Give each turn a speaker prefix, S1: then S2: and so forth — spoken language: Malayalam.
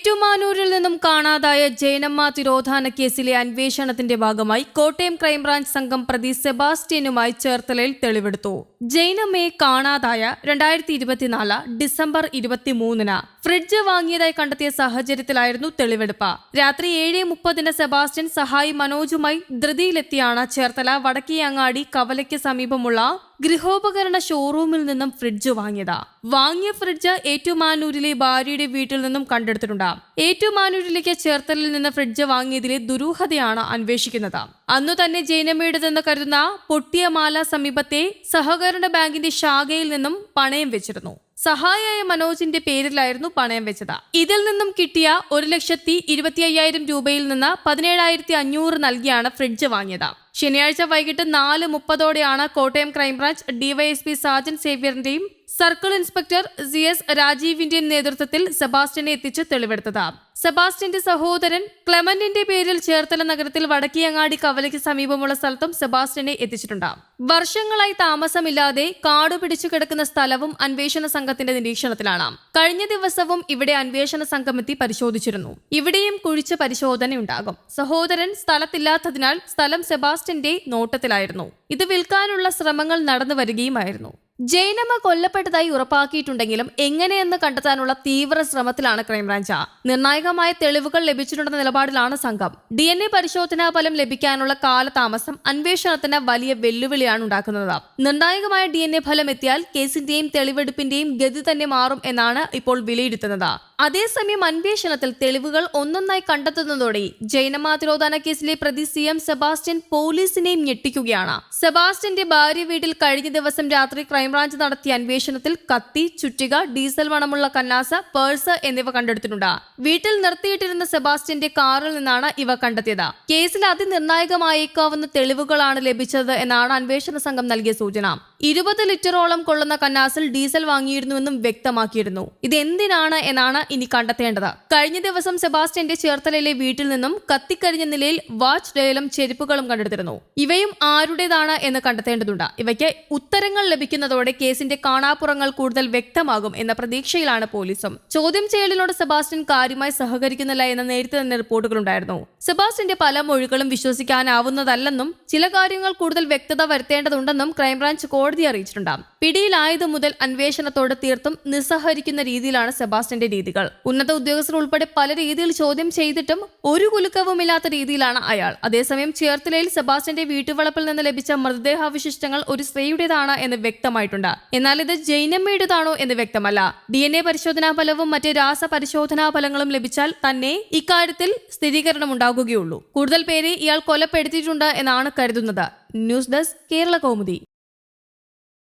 S1: ഏറ്റുമാനൂരിൽ നിന്നും കാണാതായ ജയനമ്മ തിരോധാന കേസിലെ അന്വേഷണത്തിന്റെ ഭാഗമായി കോട്ടയം ക്രൈംബ്രാഞ്ച് സംഘം പ്രതി സെബാസ്റ്റ്യനുമായി ചേർത്തലയിൽ തെളിവെടുത്തു. ജയനമ്മയെ കാണാതായ രണ്ടായിരത്തി ഇരുപത്തിനാല് ഡിസംബർ ഇരുപത്തിമൂന്നിന് ഫ്രിഡ്ജ് വാങ്ങിയതായി കണ്ടെത്തിയ സാഹചര്യത്തിലായിരുന്നു തെളിവെടുപ്പ്. രാത്രി ഏഴ് മുപ്പതിന് സെബാസ്റ്റ്യൻ സഹായി മനോജുമായി ധൃതിയിലെത്തിയാണ് ചേർത്തല വടക്കിയങ്ങാടി കവലയ്ക്ക് സമീപമുള്ള ഗൃഹോപകരണ ഷോറൂമിൽ നിന്നും ഫ്രിഡ്ജ് വാങ്ങിയതാ. വാങ്ങിയ ഫ്രിഡ്ജ് ഏറ്റുമാനൂരിലെ ഭാര്യയുടെ വീട്ടിൽ നിന്നും കണ്ടെടുത്തിട്ടുണ്ട്. ഏറ്റുമാനൂരിലേക്ക് ചേർത്തലിൽ നിന്ന് ഫ്രിഡ്ജ് വാങ്ങിയതിലെ ദുരൂഹതയാണ് അന്വേഷിക്കുന്നത്. അന്നു തന്നെ ജൈനമ്മയുടേതെന്ന് കരുതുന്ന പൊട്ടിയമാല സമീപത്തെ സഹകരണ ബാങ്കിന്റെ ശാഖയിൽ നിന്നും പണയം വെച്ചിരുന്നു. സഹായിയായ മനോജിന്റെ പേരിലായിരുന്നു പണയം വെച്ചത്. ഇതിൽ നിന്നും കിട്ടിയ ഒരു ലക്ഷത്തി ഇരുപത്തി അയ്യായിരം രൂപയിൽ നിന്ന് പതിനേഴായിരത്തി അഞ്ഞൂറ് നൽകിയാണ് ഫ്രിഡ്ജ് വാങ്ങിയത്. ശനിയാഴ്ച വൈകിട്ട് നാല് മുപ്പതോടെയാണ് Kottayam crime branch DYSP Sajan സേവ്യറിന്റെയും circle inspector C S രാജീവിന്റെ നേതൃത്വത്തിൽ സെബാസ്റ്റ്യനെ എത്തിച്ച് തെളിവെടുത്തത്. സെബാസ്റ്റ്യന്റെ സഹോദരൻ ക്ലെമന്റിന്റെ പേരിൽ ചേർത്തല നഗരത്തിൽ വടക്കിയങ്ങാടി കവലയ്ക്ക് സമീപമുള്ള സ്ഥലത്തും സെബാസ്റ്റ്യനെ എത്തിച്ചിട്ടുണ്ട്. വർഷങ്ങളായി താമസമില്ലാതെ കാടു പിടിച്ചു കിടക്കുന്ന സ്ഥലവും അന്വേഷണ സംഘത്തിന്റെ നിരീക്ഷണത്തിലാണ്. കഴിഞ്ഞ ദിവസവും ഇവിടെ അന്വേഷണ സംഘമെത്തി പരിശോധിച്ചിരുന്നു. ഇവിടെയും കുഴിച്ച പരിശോധനയുണ്ടാകും. സഹോദരൻ സ്ഥലത്തില്ലാത്തതിനാൽ സ്ഥലം സെബാസ്റ്റ്യന്റെ നോട്ടത്തിലായിരുന്നു. ഇത് വിൽക്കാനുള്ള ശ്രമങ്ങൾ നടന്നു വരികയുമായിരുന്നു ജൈനമ്മ കൊല്ലപ്പെട്ടതായി ഉറപ്പാക്കിയിട്ടുണ്ടെങ്കിലും എങ്ങനെയെന്ന് കണ്ടെത്താനുള്ള തീവ്ര ശ്രമത്തിലാണ് ക്രൈംബ്രാഞ്ച്. നിർണായകമായ തെളിവുകൾ ലഭിച്ചിട്ടുണ്ടെന്ന നിലപാടിലാണ് സംഘം. ഡി എൻ എ പരിശോധനാ ഫലം ലഭിക്കാനുള്ള കാലതാമസം അന്വേഷണത്തിന് വലിയ വെല്ലുവിളിയാണ് ഉണ്ടാക്കുന്നത്. നിർണായകമായ ഡി എൻ എ ഫലം എത്തിയാൽ കേസിന്റെയും തെളിവെടുപ്പിന്റെയും ഗതി തന്നെ മാറും എന്നാണ് ഇപ്പോൾ വിലയിരുത്തുന്നത്. അതേസമയം അന്വേഷണത്തിൽ തെളിവുകൾ ഒന്നൊന്നായി കണ്ടെത്തുന്നതോടെ ജൈനമ്മ തിരോധാന കേസിലെ പ്രതി സി എം സെബാസ്റ്റ്യൻ പോലീസിനെയും ഞെട്ടിക്കുകയാണ്. സെബാസ്റ്റ്യന്റെ ഭാര്യ വീട്ടിൽ കഴിഞ്ഞ ദിവസം രാത്രി ക്രൈംബ്രാഞ്ച് നടത്തിയ അന്വേഷണത്തിൽ കത്തി ചുറ്റിക ഡീസൽ മണമുള്ള കന്നാസ പേഴ്സ് എന്നിവ കണ്ടെടുത്തിട്ടുണ്ട്. വീട്ടിൽ നിർത്തിയിട്ടിരുന്ന സെബാസ്റ്റ്യന്റെ കാറിൽ നിന്നാണ് ഇവ കണ്ടെത്തിയത്. കേസിൽ അതിനിർണായകമായേക്കാവുന്ന തെളിവുകളാണ് ലഭിച്ചത് എന്നാണ് അന്വേഷണ സംഘം നൽകിയ സൂചന. ഇരുപത് ലിറ്ററോളം കൊള്ളുന്ന കന്നാസിൽ ഡീസൽ വാങ്ങിയിരുന്നുവെന്നും വ്യക്തമാക്കിയിരുന്നു. ഇത് എന്തിനാണ് എന്നാണ് ഇനി കണ്ടെത്തേണ്ടത്. കഴിഞ്ഞ ദിവസം സെബാസ്റ്റ്യന്റെ ചേർത്തലയിലെ വീട്ടിൽ നിന്നും കത്തിക്കരിഞ്ഞ നിലയിൽ വാച്ച് ഡയലും ചെരുപ്പുകളും കണ്ടെടുത്തിരുന്നു. ഇവയും ആരുടേതാണ് എന്ന് കണ്ടെത്തേണ്ടതുണ്ട്. ഇവയ്ക്ക് ഉത്തരങ്ങൾ ലഭിക്കുന്നതോടെ കേസിന്റെ കാണാപ്പുറങ്ങൾ കൂടുതൽ വ്യക്തമാകും എന്ന പ്രതീക്ഷയിലാണ് പോലീസും. ചോദ്യം ചെയ്യലിനോട് സെബാസ്റ്റ്യൻ കാര്യമായി സഹകരിക്കുന്നില്ല എന്ന നേരത്തെ തന്നെ റിപ്പോർട്ടുകളുണ്ടായിരുന്നു. സെബാസ്റ്റ്യന്റെ പല മൊഴികളും വിശ്വസിക്കാനാവുന്നതല്ലെന്നും ചില കാര്യങ്ങൾ കൂടുതൽ വ്യക്തത വരുത്തേണ്ടതുണ്ടെന്നും ക്രൈംബ്രാഞ്ച് കോടതി അറിയിച്ചിട്ടുണ്ട്. പിടിയിലായതു മുതൽ അന്വേഷണത്തോട് തീർത്തും നിസ്സഹരിക്കുന്ന രീതിയിലാണ് സെബാസ്റ്റ്യന്റെ രീതികൾ. ഉന്നത ഉദ്യോഗസ്ഥർ ഉൾപ്പെടെ പല രീതിയിൽ ചോദ്യം ചെയ്തിട്ടും ഒരു കുലുക്കവുമില്ലാത്ത രീതിയിലാണ് അയാൾ. അതേസമയം ചേർത്തലയിൽ സെബാസ്റ്റ്യന്റെ വീട്ടുവളപ്പിൽ നിന്ന് ലഭിച്ച മൃതദേഹാവശിഷ്ടങ്ങൾ ഒരു സ്ത്രീയുടേതാണ് എന്ന് വ്യക്തമായിട്ടുണ്ട് എന്നാൽ ഇത് ജൈനമ്മയുടേതാണോ എന്ന് വ്യക്തമല്ല. ഡി എൻ എ പരിശോധനാ ഫലവും മറ്റ് രാസ പരിശോധനാ ഫലങ്ങളും ലഭിച്ചാൽ തന്നെ ഇക്കാര്യത്തിൽ സ്ഥിരീകരണം ഉണ്ടാകുകയുള്ളൂ കൂടുതൽ പേരെ ഇയാൾ കൊലപ്പെടുത്തിയിട്ടുണ്ട് എന്നാണ് കരുതുന്നത്. News desk Kerala Kaumudi.